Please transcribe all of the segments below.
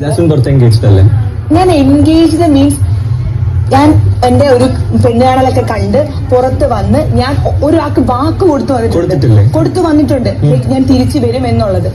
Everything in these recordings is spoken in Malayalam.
ജാസ്മിൻ പുറത്ത് എൻഗേജ്ഡ് അല്ലേ? ഞാൻ എൻഗേജ്ഡ് മീൻസ് ഞാൻ എന്റെ ഒരു പെണ്ണുകാണലൊക്കെ കണ്ട് പുറത്ത് വന്ന് ഞാൻ ഒരാൾക്ക് വാക്ക് കൊടുത്തു? വന്നിട്ടുണ്ട്. കൊടുത്തു വന്നിട്ടുണ്ട്. ഞാൻ തിരിച്ചു വരും എന്നുള്ളത്.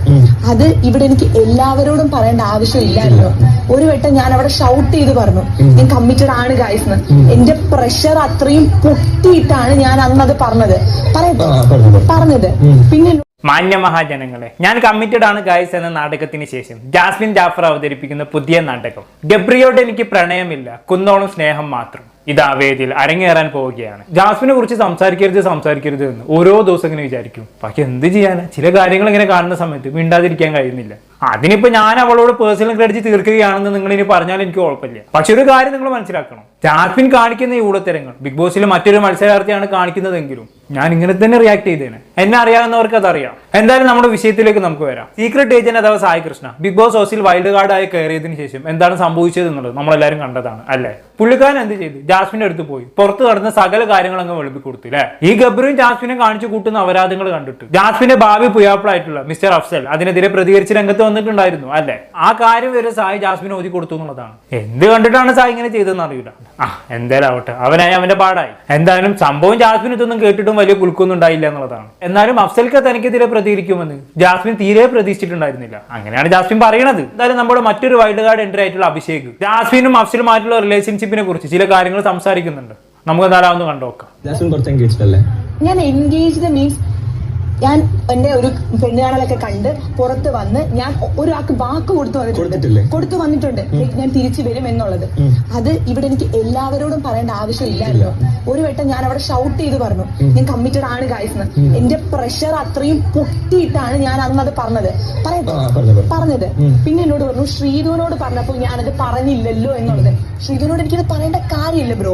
അത് ഇവിടെ എനിക്ക് എല്ലാവരോടും പറയേണ്ട ആവശ്യമില്ലായിരുന്നു ഒരു വട്ടം ഞാൻ അവിടെ ഷൗട്ട് ചെയ്ത് പറഞ്ഞു. ഞാൻ കമ്മിറ്റഡ് ആണ് ഗായ്സ് എന്ന് എന്റെ പ്രഷർ അത്രയും പൊട്ടിയിട്ടാണ് ഞാൻ അന്നത് പറഞ്ഞത്. പറയട്ടെ? പറഞ്ഞു, പറഞ്ഞു. പറഞ്ഞത്. പിന്നെ മാന്യ മഹാജനങ്ങളെ ഞാൻ കമ്മിറ്റഡ് ആണ് ഗായ്സ് എന്ന നാടകത്തിന് ശേഷം ജാസ്മിൻ ജാഫർ അവതരിപ്പിക്കുന്ന പുതിയ നാടകം. ഗബ്രിയോട് എനിക്ക് പ്രണയമില്ല കുന്നോളം സ്നേഹം മാത്രം. ഇത് ആ അരങ്ങേറാൻ പോവുകയാണ്. ജാസ്മിനെ കുറിച്ച് സംസാരിക്കരുത് സംസാരിക്കരുത് എന്ന് ഓരോ ദിവസം ഇങ്ങനെ വിചാരിക്കും. പക്ഷെ എന്ത് ചെയ്യാനാ? ചില കാര്യങ്ങൾ ഇങ്ങനെ കാണുന്ന സമയത്ത് മിണ്ടാതിരിക്കാൻ കഴിയുന്നില്ല. അതിനിപ്പോ ഞാൻ അവളോട് പേഴ്സണൽ ക്രെഡിറ്റ് തീർക്കുകയാണെന്ന് നിങ്ങൾ ഇനി പറഞ്ഞാൽ എനിക്ക് കുഴപ്പമില്ല. പക്ഷെ ഒരു കാര്യം നിങ്ങൾ മനസ്സിലാക്കണം. ജാസ്മിൻ കാണിക്കുന്ന ഈ ഊളത്തരങ്ങൾ ബിഗ് ബോസിൽ മറ്റൊരു മത്സരാർത്ഥിയാണ് കാണിക്കുന്നതെങ്കിലും ഞാൻ ഇങ്ങനെ തന്നെ റിയാക്ട് ചെയ്തേനെ. എന്നെ അറിയാവുന്നവർക്ക് അതറിയാം. എന്തായാലും നമ്മുടെ വിഷയത്തിലേക്ക് നമുക്ക് വരാം. സീക്രട്ട് ഏജന്റ് അഥവാ സായി കൃഷ്ണ ബിഗ് ബോസ് ഹൗസിൽ വൈൽഡ് കാർഡായി കയറിയതിനു ശേഷം എന്താണ് സംഭവിച്ചത് എന്നുള്ളത് നമ്മളെല്ലാവരും കണ്ടതാണ് അല്ലേ? പുള്ളിക്കാരൻ എന്ത് ചെയ്തു? ജാസ്മിന്റെ അടുത്ത് പോയി. പുറത്ത് നടന്ന സകല കാര്യങ്ങൾ അങ്ങ് വെളുപ്പി കൊടുത്തു അല്ലേ ഈ ഗബ്രുവും ജാസ്മിനെ കാണിച്ചു കൂട്ടുന്ന അപരാധങ്ങൾ കണ്ടിട്ട് ജാസ്മിന്റെ ഭാവി പുയാപ്പിളായിട്ടുള്ള മിസ്റ്റർ അഫ്സൽ അതിനെതിരെ പ്രതികരിച്ച് രംഗത്ത് വന്നിട്ടുണ്ടായിരുന്നു അല്ലേ? ആ കാര്യം വരെ സായി ജാസ്മിനെ ഒതുക്കി കൊടുത്തു എന്നുള്ളതാണ്. എന്ത് കണ്ടിട്ടാണ് സായി ഇങ്ങനെ ചെയ്തതെന്ന് അറിയില്ല. ആ എന്തായാലും ആവട്ടെ. അവനായി അവന്റെ പാടായി. എന്തായാലും സംഭവം ജാസ്മിന് ഇതൊന്നും കേട്ടിട്ടും വലിയ കുലുക്കൊന്നും ഉണ്ടായില്ല എന്നുള്ളതാണ്. എന്നാലും അഫ്സൽക്ക് തനിക്കെതിരെ പ്രതികരിക്കുമെന്ന്. ജാസ്മിൻ തീരെ പ്രതീക്ഷിച്ചിട്ടുണ്ടായിരുന്നില്ല. അങ്ങനെയാണ് ജാസ്മിൻ പറയണത്. എന്തായാലും നമ്മുടെ മറ്റൊരു വൈൽഡ് കാർഡ് എൻട്രി ആയിട്ടുള്ള അഭിഷേക്. ജാസ്മിനും അഫ്സലുമായിട്ടുള്ള റിലേഷൻഷിപ്പിനെ കുറിച്ച് ചില കാര്യങ്ങൾ സംസാരിക്കുന്നുണ്ട്. നമുക്ക് എന്തായാലും ഒന്ന് പുറത്ത് എൻഗേജ്ഡ് ഞാൻ എൻഗേജ്ഡ് മീൻസ് ഞാൻ എന്റെ ഒരു പെണ്ണുകാണലൊക്കെ കണ്ട് പുറത്ത് വന്ന് ഞാൻ ഒരാൾക്ക് വാക്ക് കൊടുത്തു? വന്നിട്ടുണ്ട്. കൊടുത്തു വന്നിട്ടുണ്ട്. ഞാൻ തിരിച്ചു വരും എന്നുള്ളത്. അത് ഇവിടെ എനിക്ക് എല്ലാവരോടും പറയേണ്ട ആവശ്യമില്ലല്ലോ ഒരു വട്ടം ഞാൻ അവിടെ ഷൗട്ട് ചെയ്ത് പറഞ്ഞു. ഞാൻ കമ്മിറ്റഡ് ആണ് ഗായ്സ് എന്റെ പ്രഷർ അത്രയും പൊട്ടിയിട്ടാണ് ഞാൻ അന്ന് അത് പറഞ്ഞത്. പറയട്ടെ. പറഞ്ഞത്. പിന്നെ എന്നോട് പറഞ്ഞു ശ്രീധുവിനോട് പറഞ്ഞപ്പോൾ ഞാനത് പറഞ്ഞില്ലല്ലോ എന്നുള്ളത്. ശ്രീധുവിനോട് എനിക്കത് പറയേണ്ട കാര്യമില്ല ബ്രോ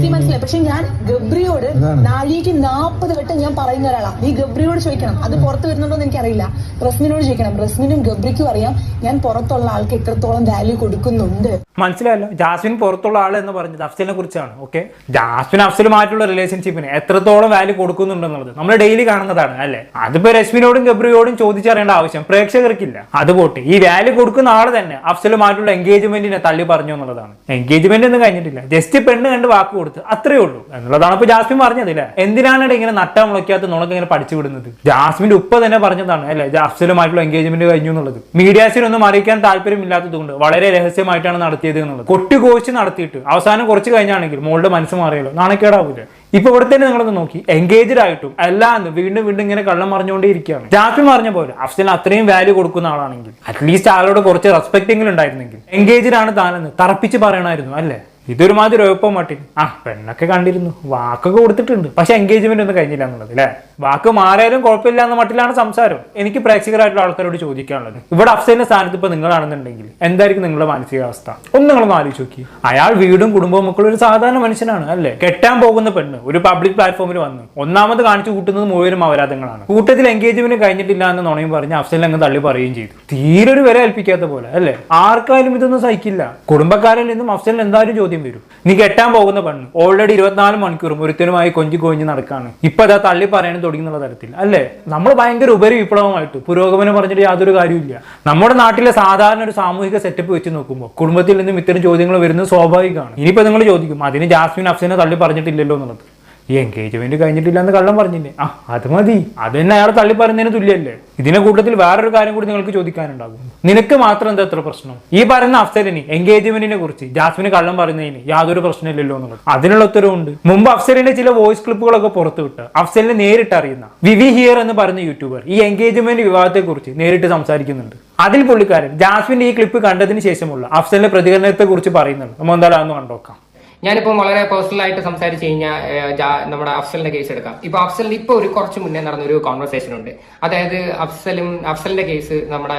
നീ മനസ്സിലായി? പക്ഷെ ഞാൻ ഗബ്രിയോട് നാഴിക്ക് നാൽപ്പത് വട്ടം ഞാൻ പറയുന്ന ഒരാളാണ് നീ ഗബ്രിയോട് ചോദിക്കണം. അത് പുറത്ത് വരുന്നുണ്ടോ എന്ന് എനിക്കറിയില്ല. റസ്മിനോട് ചോദിക്കണം. റസ്മിനും ഗബ്രിക്കും അറിയാം. ഞാൻ പുറത്തുള്ള ആൾക്ക് എത്രത്തോളം വാല്യൂ കൊടുക്കുന്നുണ്ട്. മനസ്സിലായല്ലോ? ജാസ്മിൻ പുറത്തുള്ള ആൾ എന്ന് പറഞ്ഞത് അഫ്സലിനെ കുറിച്ചാണ് ഓക്കെ ജാസ്മിൻ അഫ്സലുമായിട്ടുള്ള റിലേഷൻഷിപ്പിന് എത്രത്തോളം വാല്യൂ കൊടുക്കുന്നുണ്ടെന്നുള്ളത് നമ്മൾ ഡെയിലി കാണുന്നതാണ് അല്ലേ? അതിപ്പോ രശ്മിനോടും ഗബ്രിയോടും ചോദിച്ചറിയേണ്ട ആവശ്യം പ്രേക്ഷകർക്കില്ല. അതുപോട്ടെ ഈ വാല്യൂ കൊടുക്കുന്ന ആൾ തന്നെ അഫ്സലുമായിട്ടുള്ള എൻഗേജ്മെന്റിനെ തള്ളി പറഞ്ഞു എന്നുള്ളതാണ്. എൻഗേജ്മെന്റ് ഒന്നും കഴിഞ്ഞിട്ടില്ല. ജസ്റ്റ് പെണ്ണ് കണ്ട് വാക്ക് കൊടുത്ത് അത്രേ ഉള്ളൂ. എന്നുള്ളതാണ് ഇപ്പൊ ജാസ്മിൻ പറഞ്ഞത്. അല്ലേ എന്തിനാണ് ഇങ്ങനെ നട്ടാ മുളയ്ക്കാത്ത നുണക്ക് ഇങ്ങനെ പഠിച്ചു വിടുന്നത് ജാസ്മിന്റെ ഉപ്പ തന്നെ പറഞ്ഞതാണ് അല്ലെ? ജാസ്മിനുമായിട്ടുള്ള എൻഗേജ്മെന്റ് കഴിഞ്ഞു എന്നുള്ളത്. മീഡിയാസിനൊന്നും അറിയിക്കാൻ താല്പര്യമില്ലാത്തത് കൊണ്ട് വളരെ രഹസ്യമായിട്ടാണ് നടത്തിയത് എന്നുള്ളത്. കൊട്ടുകോശി നടത്തിയിട്ട് അവസാനം കുറച്ച് കഴിഞ്ഞാണെങ്കിൽ മോളുടെ മനസ്സ് മാറിയല്ലോ. നാണക്കേടാവൂല ഇപ്പൊ ഇവിടെ തന്നെ നിങ്ങളൊന്ന് നോക്കി. എൻഗേജ്ഡ് ആയിട്ടും അല്ലാന്ന് വീണ്ടും വീണ്ടും ഇങ്ങനെ കള്ളം പറഞ്ഞുകൊണ്ടേ ഇരിക്കുകയാണ്. ജാസ്മിൻ പറഞ്ഞ പോലെ അഫ്സലിന് അത്രയും വാല്യൂ കൊടുക്കുന്ന ആളാണെങ്കിൽ അറ്റ്ലീസ്റ്റ് ആളോട് കുറച്ച് റെസ്പെക്ട് എങ്കിലും ഉണ്ടായിരുന്നെങ്കിൽ എൻഗേജ്ഡ് ആണ് താനെന്ന് തറപ്പിച്ച് പറയണമായിരുന്നു അല്ലേ? ഇതൊരുമാതിരി ഒഴപ്പം മാട്ടി. ആ പെണ്ണൊക്കെ കണ്ടിരുന്നു. വാക്കൊക്കെ കൊടുത്തിട്ടുണ്ട്. പക്ഷെ എൻഗേജ്മെന്റ് ഒന്നും കഴിഞ്ഞില്ല എന്നുള്ളത് അല്ലേ വാക്ക് മാറിയാലും കുഴപ്പമില്ല എന്ന മട്ടിലാണ് സംസാരം. എനിക്ക് പ്രേക്ഷകരായിട്ടുള്ള ആൾക്കാരോട് ചോദിക്കാനുള്ളത്. ഇവിടെ അഫ്സലിന്റെ സ്ഥാനത്ത് ഇപ്പൊ നിങ്ങളാണെന്നുണ്ടെങ്കിൽ എന്തായിരിക്കും നിങ്ങളുടെ മാനസികാവസ്ഥ? ഒന്ന് നിങ്ങളൊന്ന് ആലോചിച്ച് നോക്കി. അയാൾ വീടും കുടുംബവും മക്കളും ഒരു സാധാരണ മനുഷ്യനാണ് അല്ലേ? കെട്ടാൻ പോകുന്ന പെണ്ണ് ഒരു പബ്ലിക് പ്ലാറ്റ്ഫോമിൽ വന്ന് ഒന്നാമത് കാണിച്ചു കൂട്ടുന്നത് മുഴുവനും അപരാധങ്ങളാണ് കൂട്ടത്തിൽ എൻഗേജ്മെന്റ് കഴിഞ്ഞിട്ടില്ല എന്ന് നുണയും പറഞ്ഞ് അഫ്സൽ അങ്ങ് തള്ളി പറയുകയും ചെയ്തു. തീരെ ഒരു വില ഏൽപ്പിക്കാത്ത പോലെ അല്ലേ? ആർക്കായാലും ഇതൊന്നും സഹിക്കില്ല. കുടുംബക്കാരിൽ നിന്നും അഫ്സലിന് എന്തായാലും ചോദ്യം വരും. നീ കെട്ടാൻ പോകുന്ന പെണ്ണ് ഓൾറെഡി ഇരുപത്തിനാല് മണിക്കൂറും ഒരുത്തനുമായി കൊഞ്ചി കൊഞ്ഞ് നടക്കാണ്. ഇപ്പൊ അതാ തള്ളി പറയാനും തുടങ്ങുന്നുള്ള തരത്തിൽ. അല്ലേ? നമ്മൾ ഭയങ്കര ഉപരി വിപ്ലവമായിട്ട് പുരോഗമനം പറഞ്ഞിട്ട് യാതൊരു കാര്യമില്ല നമ്മുടെ നാട്ടിലെ സാധാരണ ഒരു സാമൂഹിക സെറ്റപ്പ് വെച്ച് നോക്കുമ്പോൾ കുടുംബത്തിൽ നിന്നും ഇത്തരം ചോദ്യങ്ങൾ വരുന്നത് സ്വാഭാവികമാണ്. ഇനിയിപ്പോ നിങ്ങൾ ചോദിക്കും അതിന് ജാസ്മിൻ അഫ്സിനെ തള്ളി പറഞ്ഞിട്ടില്ലല്ലോ എന്നുള്ളത്. ഈ എൻഗേജ്മെന്റ് കഴിഞ്ഞിട്ടില്ല എന്ന് കള്ളം പറഞ്ഞില്ലേ? ആ അത് മതി. അത് തന്നെ അയാൾ തള്ളി പറഞ്ഞതിന് തുല്യല്ലേ? ഇതിനെ കൂട്ടത്തിൽ വേറൊരു കാര്യം കൂടി നിങ്ങൾക്ക് ചോദിക്കാനുണ്ടാകും. നിനക്ക് മാത്രം എന്താ എത്ര പ്രശ്നം? ഈ പറയുന്ന അഫ്സലിന് എൻഗേജ്മെന്റിനെ കുറിച്ച് ജാസ്മിന് കള്ളം പറയുന്നതിന് യാതൊരു പ്രശ്നമില്ലല്ലോ എന്നുള്ളത് അതിനുള്ള ഉത്തരവുണ്ട്. മുമ്പ് അഫ്സലിന്റെ ചില വോയിസ് ക്ലിപ്പുകളൊക്കെ പുറത്തു വിട്ട് അഫ്സലിനെ നേരിട്ട് അറിയുന്ന വിവി ഹിയർ എന്ന് പറയുന്ന യൂട്യൂബർ ഈ എൻഗേജ്മെന്റ് വിവാഹത്തെ കുറിച്ച് നേരിട്ട് സംസാരിക്കുന്നുണ്ട്. അതിൽ പുള്ളിക്കാരൻ ജാസ്മിന്റെ ഈ ക്ലിപ്പ് കണ്ടതിന് ശേഷമുള്ള അഫ്സലിന്റെ പ്രതികരണത്തെ കുറിച്ച് പറയുന്നുണ്ട്. നമ്മൾ എന്തായാലും അന്ന് കണ്ടോക്കാം. ഞാനിപ്പോൾ വളരെ പേഴ്സണൽ ആയിട്ട് സംസാരിച്ച് കഴിഞ്ഞാൽ നമ്മുടെ അഫ്സലിന്റെ കേസ് എടുക്കാം. ഇപ്പൊ അഫ്സലിന് ഇപ്പൊ ഒരു കുറച്ച് മുന്നേ നടന്ന ഒരു കോൺവെർസേഷൻ ഉണ്ട്. അതായത് അഫ്സലും അഫ്സലിന്റെ കേസ് നമ്മുടെ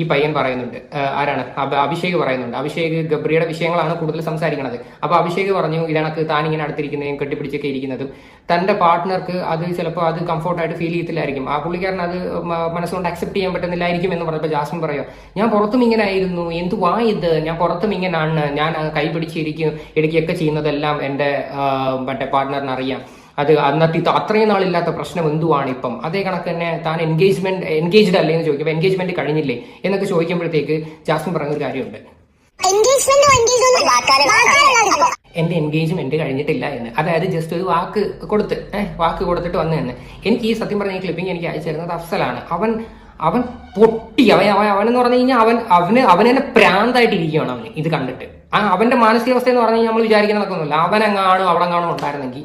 ഈ പയ്യൻ പറയുന്നുണ്ട്. ആരാണ്? അഭിഷേക് പറയുന്നുണ്ട്. അഭിഷേക് ഗബ്രിയുടെ വിഷയങ്ങളാണ് കൂടുതൽ സംസാരിക്കുന്നത് അപ്പൊ അഭിഷേക് പറഞ്ഞു ഇതണക്ക് താൻ ഇങ്ങനെ അടുത്തിരിക്കുന്നതും കെട്ടിപ്പിടിച്ചൊക്കെ ഇരിക്കുന്നതും തന്റെ പാർട്ട്ണർക്ക് അത് ചിലപ്പോൾ അത് കംഫോർട്ടായിട്ട് ഫീൽ ചെയ്യത്തില്ലായിരിക്കും. ആ പുള്ളിക്കാരൻ അത് മനസ്സുകൊണ്ട് അക്സെപ്റ്റ് ചെയ്യാൻ പറ്റുന്നില്ലായിരിക്കും എന്ന് പറഞ്ഞപ്പോൾ ജാസ്മിൻ പറയാം ഞാൻ പുറത്തും ഇങ്ങനെ ആയിരുന്നു. എന്തുവാ ഇത്? ഞാൻ പുറത്തും ഇങ്ങനെയാണ് ഞാൻ കൈ പിടിച്ചിരിക്കും ഇടയ്ക്കൊക്കെ ചെയ്യുന്നതെല്ലാം എന്റെ മറ്റേ പാർട്ട്ണറിന് അറിയാം അത് അന്നത്തെ അത്രയും നാളില്ലാത്ത പ്രശ്നം എന്തുവാണ് ഇപ്പം അതേ കണക്ക് തന്നെ താൻ എൻഗേജ്മെന്റ് എൻഗേജ്ഡ് അല്ലേ എന്ന് ചോദിക്കുമ്പോൾ എൻഗേജ്മെന്റ് കഴിഞ്ഞില്ലേ? എന്നൊക്കെ ചോദിക്കുമ്പോഴത്തേക്ക് ജാസ്മിൻ പറഞ്ഞൊരു കാര്യമുണ്ട്. എന്റെ എൻഗേജ്മെന്റ് കഴിഞ്ഞിട്ടില്ല എന്ന്. അതായത് ജസ്റ്റ് ഒരു വാക്ക് കൊടുത്ത് ഏഹ് വാക്ക് കൊടുത്തിട്ട് വന്നു എന്ന് എനിക്ക് ഈ സത്യം പറഞ്ഞ ക്ലിപ്പിംഗ് എനിക്ക് അയച്ചു തരുന്നത് അഫ്സലാണ്. അവൻ അവൻ പൊട്ടി അവൻ അവൻ അവൻ എന്ന് പറഞ്ഞു കഴിഞ്ഞാൽ അവൻ അവന് അവൻ തന്നെ പ്രാന്തായിട്ട് ഇരിക്കുകയാണ് അവന്. ഇത് കണ്ടിട്ട്. ആ അവന്റെ മാനസികാവസ്ഥ എന്ന് പറഞ്ഞു കഴിഞ്ഞാൽ നമ്മൾ വിചാരിക്കുന്നതൊക്കെയൊന്നുമില്ല അവൻ അങ്ങാണോ അവിടെ കാണോ ഉണ്ടായിരുന്നെങ്കിൽ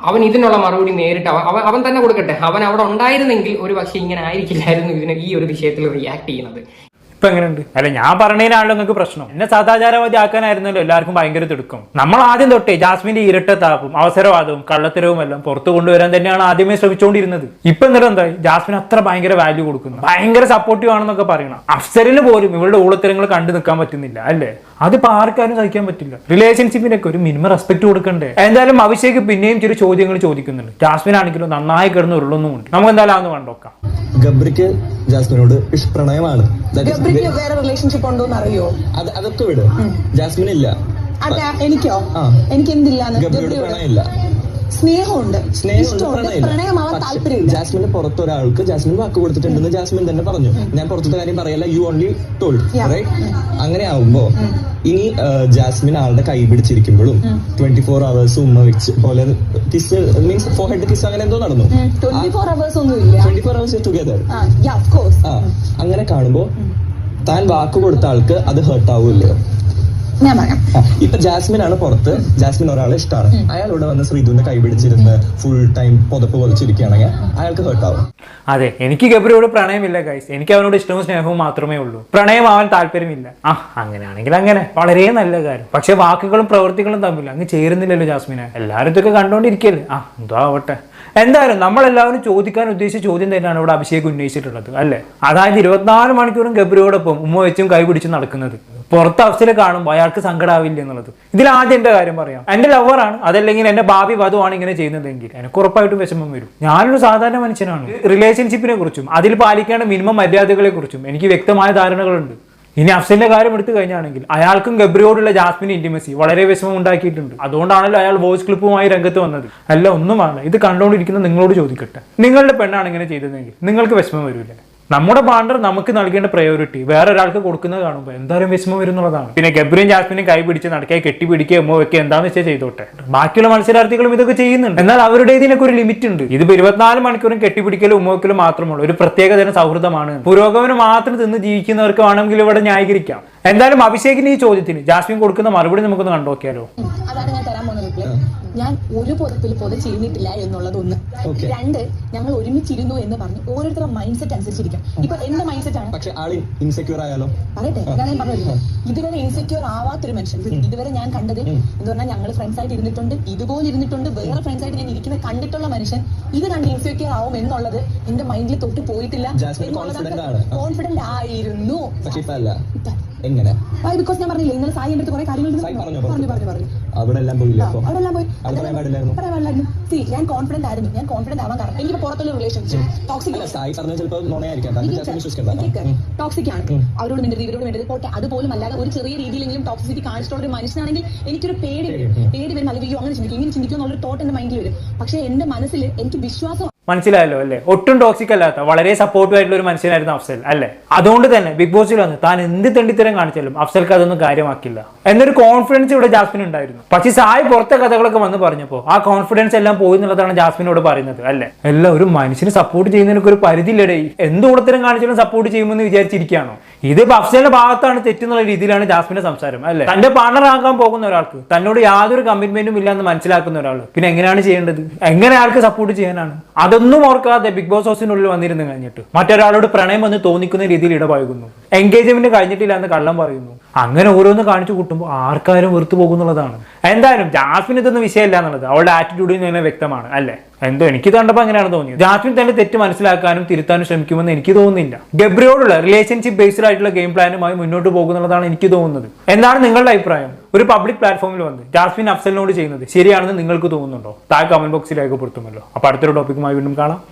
അവൻ ഇതിനുള്ള മറുപടി നേരിട്ട് അവൻ അവൻ- തന്നെ കൊടുക്കട്ടെ. അവൻ അവിടെ ഉണ്ടായിരുന്നെങ്കിൽ ഒരു പക്ഷേ ഇങ്ങനെ ആയിരിക്കില്ലായിരുന്നു ഇതിന് ഈ ഒരു വിഷയത്തിൽ റിയാക്ട് ചെയ്യുന്നത്. ഇപ്പൊ എങ്ങനെയുണ്ട്? അല്ല ഞാൻ പറഞ്ഞതിനാണല്ലോ നിങ്ങൾക്ക് പ്രശ്നം. എന്നെ സദാചാരവാദി ആക്കാനായിരുന്നല്ലോ എല്ലാവർക്കും ഭയങ്കര തിടുക്കം. നമ്മൾ ആദ്യം തൊട്ടേ ജാസ്മിന്റെ ഇരട്ടത്താപ്പും അവസരവാദവും കള്ളത്തരവും എല്ലാം പുറത്തു കൊണ്ടുവരാൻ തന്നെയാണ് ആദ്യമേ ശ്രമിച്ചുകൊണ്ടിരുന്നത്. ഇപ്പൊ എന്നിട്ട് എന്തായി? ജാസ്മിൻ അത്ര ഭയങ്കര വാല്യൂ കൊടുക്കുന്നു. ഭയങ്കര സപ്പോർട്ടീവ് ആണെന്നൊക്കെ പറയണം. അഫ്സറിന് പോലും ഇവളുടെ ഊളത്തരങ്ങൾ കണ്ടു നിൽക്കാൻ പറ്റുന്നില്ല അല്ലേ? അതിപ്പോ ആർക്കാരും സഹിക്കാൻ പറ്റില്ല. റിലേഷൻഷിപ്പിനൊക്കെ ഒരു മിനിമം റെസ്പെക്ട് കൊടുക്കണ്ടേ? എന്തായാലും അഭിഷേക് പിന്നെയും ചില ചോദ്യങ്ങൾ ചോദിക്കുന്നുണ്ട്. ജാസ്മിൻ ആണെങ്കിലും നന്നായി കിടന്ന് ഉരുളൊന്നുമുണ്ട് നമുക്ക് എന്തായാലും അന്ന് കണ്ടോക്കാം ഗബ്രിക്ക് ജാസ്മിനോട് വേറെ റിലേഷൻഷിപ്പ് ഉണ്ടോ എന്ന് അറിയോ അത് അതൊക്കെ വിട്. ജാസ്മിൻ ഇല്ല അതെ എനിക്കോ? എനിക്ക് എന്തില്ല സ്നേഹമുണ്ട്. ഇഷ്ടമുണ്ട്. പ്രണയമില്ല. പ്രണയമാവാൻ താല്പര്യമില്ല. ജാസ്മിന് പുറത്ത് ഒരാൾക്ക് ജാസ്മിൻ വാക്ക് കൊടുത്തിട്ടുണ്ടെന്ന് ജാസ്മിൻ തന്നെ പറഞ്ഞു. ഞാൻ പുറത്തത്തെ കാര്യം പറയല്ല യു ഓൺലി ടോൾഡ്. അങ്ങനെ ആവുമ്പോ ഇനി ജാസ്മിൻ ആളുടെ കൈ പിടിച്ചിരിക്കുമ്പോഴും ട്വന്റി ഫോർ അവേഴ്സ് ഉമ്മ വെച്ച് പോലെ kiss means forehead kiss അങ്ങനെ എന്തോ നടന്നു. ട്വന്റി ഫോർ അവേഴ്സ് ഒന്നും ഇല്ല ട്വന്റി ഫോർ അവേഴ്സ് ടുഗദർ അങ്ങനെ കാണുമ്പോ താൻ വാക്ക് കൊടുത്ത ആൾക്ക് അത് ഹേർട്ട് ആവൂല്ലോ ഞാൻ പറയാം. ഇപ്പൊ ജാസ്മിൻ ആണ് പുറത്ത്. ജാസ്മിൻ ഒരാളെ ഇഷ്ടമാണ് അയാൾ ഇവിടെ വന്ന് ശ്രീധുവിന്റെ കൈ പിടിച്ചിരുന്ന് ഫുൾ ടൈം പുതപ്പ് പൊതിച്ചിരിക്കുകയാണെങ്കിൽ അയാൾക്ക് ഹേർട്ട് ആവും. അതെ എനിക്ക് ഗബ്രിയോട് പ്രണയമില്ല ഗൈസ് എനിക്ക് അവനോട് ഇഷ്ടവും സ്നേഹവും മാത്രമേ ഉള്ളൂ. പ്രണയം ആവാൻ താല്പര്യമില്ല. ആ അങ്ങനെയാണെങ്കിൽ അങ്ങനെ. വളരെ നല്ല കാര്യം. പക്ഷെ വാക്കുകളും പ്രവൃത്തികളും തമ്മിൽ അങ്ങ് ചേരുന്നില്ലല്ലോ ജാസ്മിനെ. എല്ലാവരും ഇതൊക്കെ കണ്ടോണ്ടിരിക്കല്ലേ? ആ എന്തോ ആവട്ടെ. എന്തായാലും നമ്മളെല്ലാവരും ചോദിക്കാൻ ഉദ്ദേശിച്ച ചോദ്യം തന്നെയാണ് ഇവിടെ അഭിഷേക് ഉന്നയിച്ചിട്ടുള്ളത് അല്ലേ? അതായത് ഇരുപത്തിനാല് മണിക്കൂറും ഗബ്രിയോടൊപ്പം ഉമ്മ വെച്ചും കൈ പിടിച്ചും നടക്കുന്നത്. പുറത്ത് അവസ്ഥയിൽ കാണുമ്പോൾ അയാൾക്ക് സങ്കടാവില്ല എന്നുള്ളത്. ഇതിൽ ആദ്യം എന്റെ കാര്യം പറയാം. എന്റെ ലവറാണ് അതല്ലെങ്കിൽ എന്റെ ഭാവി വധുവാണ് ഇങ്ങനെ ചെയ്യുന്നതെങ്കിൽ എനിക്ക് ഉറപ്പായിട്ടും വിഷമം വരും. ഞാനൊരു സാധാരണ മനുഷ്യനാണ്. റിലേഷൻഷിപ്പിനെ കുറിച്ചും അതിൽ പാലിക്കേണ്ട മിനിമം മര്യാദകളെ കുറിച്ചും എനിക്ക് വ്യക്തമായ ധാരണകളുണ്ട്. ഇനി അഫ്സലിന്റെ കാര്യം എടുത്തു കഴിഞ്ഞാണെങ്കിൽ അയാൾക്കും ഗബ്രിയോടുള്ള ജാസ്മിൻ ഇന്റിമസി വളരെ വിഷമം ഉണ്ടാക്കിയിട്ടുണ്ട് അതുകൊണ്ടാണല്ലോ അയാൾ വോയിസ് ക്ലിപ്പുമായി രംഗത്ത് വന്നത്. അല്ല ഒന്നും വേണ്ട ഇത് കണ്ടുകൊണ്ടിരിക്കുന്ന നിങ്ങളോട് ചോദിക്കട്ടെ. നിങ്ങളുടെ പെണ്ണാണ് ഇങ്ങനെ ചെയ്തതെങ്കിൽ നിങ്ങൾക്ക് വിഷമം വരില്ലേ നമ്മുടെ ബാണ്ടർ നമുക്ക് നൽകേണ്ട പ്രയോറിറ്റി വേറെ ഒരാൾക്ക് കൊടുക്കുന്നത് കാണുമ്പോൾ എന്തായാലും വിഷമം വരുന്നുള്ളതാണ് പിന്നെ ഗബ്രിയും ജാസ്മിനും കൈ പിടിച്ച് നടക്കുക കെട്ടിപ്പിടിക്കുക എമ്മോ വെക്കുക എന്താണെന്ന് വെച്ചാൽ ചെയ്തോട്ടെ. ബാക്കിയുള്ള മത്സരാർത്ഥികളും ഇതൊക്കെ ചെയ്യുന്നുണ്ട്. എന്നാൽ അവരുടെ ഇതിനൊക്കെ ഒരു ലിമിറ്റ് ഉണ്ട്. ഇത് ഇരുപത്തിനാല് മണിക്കൂറും കെട്ടിപ്പിടിക്കലും ഉമ്മ മാത്രമുള്ളൂ. ഒരു പ്രത്യേക തരം സൗഹൃദമാണ്. പുരോഗമനം മാത്രം തിന്ന് ജീവിക്കുന്നവർക്ക് വേണമെങ്കിൽ ഇവിടെ ന്യായീകരിക്കാം. എന്തായാലും അഭിഷേകിന് ഈ ചോദ്യത്തിന് ജാസ്മിൻ കൊടുക്കുന്ന മറുപടി നമുക്കൊന്ന് കണ്ടോക്കിയാലോ അതാണ് ഞാൻ ഞാൻ ഒരു പുറത്തിൽ പോലെ ചെയ്യുന്നിട്ടില്ല എന്നുള്ളത് ഒന്ന് രണ്ട് ഞങ്ങൾ ഒരുമിച്ചിരുന്നു എന്ന് പറഞ്ഞു ഓരോരുത്തരുടെ മൈൻഡ് സെറ്റ് അനുസരിച്ചിരിക്കാം. ഇപ്പൊ എന്റെ മൈൻഡ് സെറ്റ് ആണ്. പക്ഷേ ആൾ ഇൻസെക്യൂർ ആയാലോ? പറയട്ടെ ഞാൻ പറഞ്ഞു ഇതുവരെ ഇൻസെക്യൂർ ആവാത്തൊരു മനുഷ്യൻ. ഇതുവരെ ഞാൻ കണ്ടത് എന്ന് പറഞ്ഞാൽ ഞങ്ങൾ ഫ്രണ്ട്സ് ആയിട്ട് ഇരുന്നിട്ടുണ്ട് ഇതുപോലെ ഇരുന്നിട്ടുണ്ട് വേറെ ഫ്രണ്ട്സ് ആയിട്ട് ഞാൻ ഇരിക്കുന്ന കണ്ടിട്ടുള്ള മനുഷ്യൻ. ഇത് കണ്ട് ഇൻസെക്യൂർ ആവും എന്നുള്ളത് എന്റെ മൈൻഡിൽ തൊട്ട് പോയിട്ടില്ല. കോൺഫിഡന്റ് ആയിരുന്നു. എങ്ങനെ? ബിക്കോസ് ഞാൻ പറഞ്ഞില്ല ഇന്നലെ സായി എന്റെ അടുത്ത് കുറെ കാര്യങ്ങൾ പറഞ്ഞു. പറഞ്ഞു പറഞ്ഞു. അവിടെ എല്ലാം പോയില്ലേ അവിടെ എല്ലാം പോയി. പറയാൻ പാടില്ലായിരുന്നു? ഞാൻ കോൺഫിഡന്റ് ആയിരുന്നു. ഞാൻ കോൺഫിഡന്റ് ആവാൻ കാരണം എനിക്ക് പുറത്തുള്ള റിലേഷൻഷിപ്പ് ടോക്സിക് ടോക്സിക് ആണ്. അവരോട് മിണ്ടരുത് ഇവരോട് മിണ്ടരുത്. പോട്ടെ അതുപോലും അല്ലാതെ ഒരു ചെറിയ രീതിയിലെങ്കിലും ടോക്സിസിറ്റി കാണിച്ചിട്ടുള്ള ഒരു മനുഷ്യനാണെങ്കിൽ എനിക്കൊരു പേടി പേടി വരും അല്ലെങ്കിൽ അങ്ങനെ ചിന്തിക്കും ഇങ്ങനെ ചിന്തിക്കും എന്നുള്ളൊരു തോട്ട് എന്റെ മൈൻഡിൽ വരും. പക്ഷെ എന്റെ മനസ്സിൽ എനിക്ക് വിശ്വാസം മനസ്സിലായല്ലോ അല്ലേ? ഒട്ടും ടോക്സിക് അല്ലാത്ത വളരെ സപ്പോർട്ടീവ് ആയിട്ടുള്ള ഒരു മനുഷ്യനായിരുന്നു അഫ്സൽ അല്ലേ? അതുകൊണ്ട് തന്നെ ബിഗ് ബോസിൽ വന്ന് താൻ എന്ത് തെണ്ടിത്തരം കാണിച്ചാലും അഫ്സൽക്ക് അതൊന്നും കാര്യമാക്കില്ല. എന്നൊരു കോൺഫിഡൻസ് ഇവിടെ ജാസ്മിൻ ഉണ്ടായിരുന്നു. പക്ഷേ സായ് പുറത്തെ കഥകളൊക്കെ വന്ന് പറഞ്ഞപ്പോൾ ആ കോൺഫിഡൻസ് എല്ലാം പോയി എന്നുള്ളതാണ് ജാസ്മിനോട് പറയുന്നത് അല്ലേ? എല്ലാം ഒരു മനുഷ്യനെ സപ്പോർട്ട് ചെയ്യുന്നതിനൊക്കെ ഒരു പരിധിയില്ലടേ. എന്ത് ഉടത്തരം കാണിച്ചാലും സപ്പോർട്ട് ചെയ്യുമെന്ന് വിചാരിച്ചിരിക്കുകയാണോ? ഇത് അഫ്സലിന്റെ ഭാഗത്താണ് തെറ്റെന്നുള്ള രീതിയിലാണ് ജാസ്മിന്റെ സംസാരം അല്ലേ? തന്റെ പാർട്ണർ ആകാൻ പോകുന്ന ഒരാൾക്ക് തന്നോട് യാതൊരു കമ്മിറ്റ്മെന്റും ഇല്ലാന്ന് മനസ്സിലാക്കുന്ന ഒരാൾ പിന്നെ എങ്ങനെയാണ് ചെയ്യേണ്ടത്? എങ്ങനെ ആൾക്ക് സപ്പോർട്ട് ചെയ്യാനാണ്? അതൊന്നും ഓർക്കാതെ ബിഗ് ബോസ് ഹൗസിനുള്ളിൽ വന്നിരുന്നു കഴിഞ്ഞിട്ട് മറ്റൊരാളോട് പ്രണയം എന്ന് തോന്നിക്കുന്ന രീതിയിൽ ഇടപഴകുന്നു. എൻഗേജ്മെന്റ് കഴിഞ്ഞിട്ടില്ല എന്ന് കള്ളം പറയുന്നു. അങ്ങനെ ഓരോന്ന് കാണിച്ചു കൂട്ടുമ്പോൾ ആർക്കാരും വെറുത്തു പോകുന്നുള്ളതാണ്. എന്തായാലും ജാസ്മിൻ ഇതൊന്നും വിഷയമല്ല എന്നുള്ളത് അവളുടെ ആറ്റിറ്റ്യൂഡിൽ നിന്ന് വ്യക്തമാണ് അല്ലേ? എന്തോ എനിക്ക് കണ്ടപ്പോൾ അങ്ങനെയാണ് തോന്നിയത്. ജാസ്മിൻ തന്റെ തെറ്റ് മനസ്സിലാക്കാനും തിരുത്താനും ശ്രമിക്കുമെന്ന് എനിക്ക് തോന്നുന്നില്ല. ഗബ്രിയോടുള്ള റിലേഷൻഷിപ്പ് ബേസ്ഡ് ആയിട്ടുള്ള ഗെയിം പ്ലാനുമായി മുന്നോട്ട് പോകുന്നുള്ളതാണ് എനിക്ക് തോന്നുന്നത്. എന്താണ് നിങ്ങളുടെ അഭിപ്രായം? ഒരു പബ്ലിക് പ്ലാറ്റ്ഫോമിൽ വന്ന് ജാസ്മിൻ അഫ്സലിനോട് ചെയ്യുന്നത് ശരിയാണെന്ന് നിങ്ങൾക്ക് തോന്നുന്നുണ്ടോ? താഴെ കമന്റ് ബോക്സിൽ രേഖപ്പെടുത്തുമല്ലോ. അപ്പൊ അടുത്തൊരു ടോപ്പിക്കുമായി വീണ്ടും കാണാം.